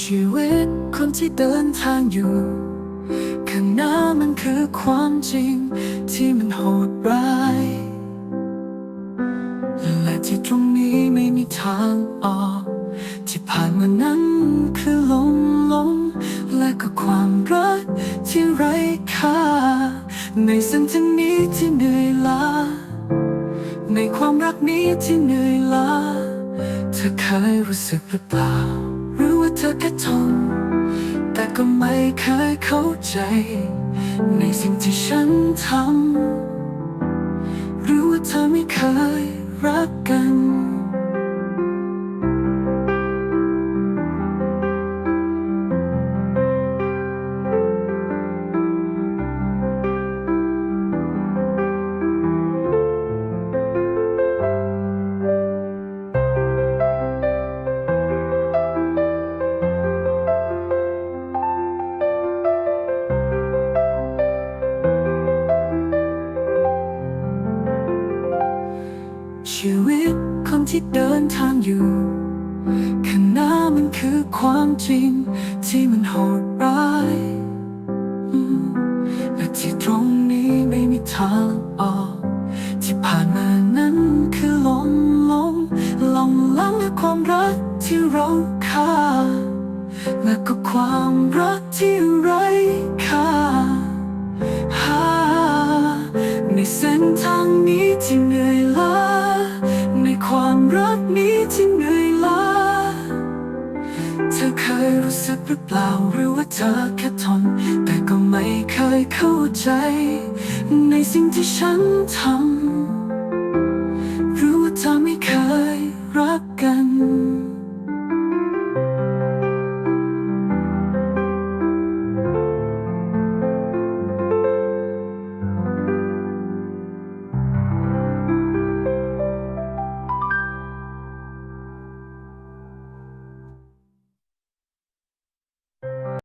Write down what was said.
ชีวิตคนที่เดินทางอยู่ ข้างหน้ามันคือความจริงที่มันโหดร้าย และที่ตรงนี้ไม่มีทางออก ที่ผ่านมานั้นคือลมลมและก็ความรักที่ไร้ค่า ในเส้นทางนี้ที่เหนื่อยล้า ในความรักนี้ที่เหนื่อยล้า เธอเคยรู้สึกหรือเปล่า ธอแค่ทน แต่ก็ไม่เคยเข้าใจ ในสิ่งที่ฉันทำ รู้ว่าเธอไม่เคยรักกัน ที่เดินทางอยู่ข้างหน้ามันคือความจริงที่มันโหดร้ายและที่ตรงนี้ไม่มีทางออก ที่ผ่านมานั้นคือลมลมลงล้างและความรักที่เราคาด ธอเคยรู้สึกหรือเปล่าหรือว่าเธอแค่ทน แต่ก็ไม่เคยเข้าใจ ในสิ่งที่ฉันทำ